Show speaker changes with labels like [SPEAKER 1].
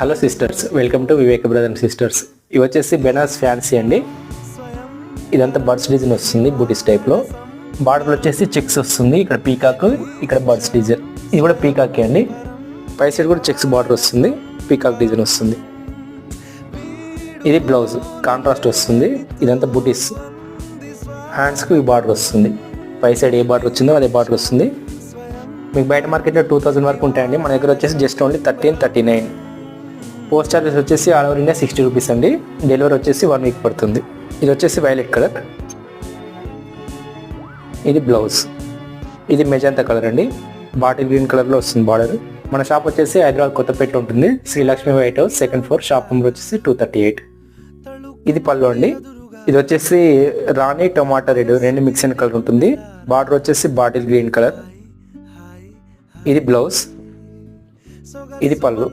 [SPEAKER 1] Hello sisters welcome to Viveka brother and sisters ఇవి వచ్చేసి బెనాస్ fancy అండి. ఇదంతా బర్డ్స్ డిజైన్ వస్తుంది బూటీస్ టైప్లో బార్డర్ వచ్చేసి చెక్స్ వస్తుంది. ఇక్కడ పీకాక్ ఇక్కడ బర్డ్స్ డిజైన్ ఇది కూడా పీకాకే అండి. పై సైడ్ కూడా చెక్స్ బార్డర్ వస్తుంది. పీకాక్ డిజైన్ వస్తుంది. ఇది బ్లౌజ్ కాంట్రాస్ట్ వస్తుంది. ఇదంతా బూటీస్ హ్యాండ్స్కి ఈ బార్డర్ వస్తుంది. పై సైడ్ ఏ బార్డర్ వచ్చిందో అదే బార్డర్ వస్తుంది. మీకు బయట మార్కెట్లో టూ థౌసండ్ వరకు ఉంటాయండి. మన దగ్గర వచ్చేసి just only thirteen thirty nine post charges వచ్చేసి all over India sixty rupees అండి. డెలివరీ వచ్చేసి వన్ వీక్ పడుతుంది. ఇది వచ్చేసి వైలెట్ కలర్ ఇది బ్లౌజ్ ఇది మెజంతా కలర్ అండి. బాటిల్ గ్రీన్ కలర్లో వస్తుంది బార్డర్ మన షాప్ వచ్చేసి హైదరాబాద్ కొత్తపేట ఉంటుంది. Srilakshmi white house second floor shop number వచ్చేసి టూ థర్టీ ఎయిట్ ఇది పళ్ళు అండి. ఇది వచ్చేసి రాణి టొమాటో రెడ్ రెండు మిక్స్ అయిన కలర్ ఉంటుంది. బార్డర్ వచ్చేసి బాటిల్ గ్రీన్ కలర్ ఇది బ్లౌజ్ ఇది పళ్ళు.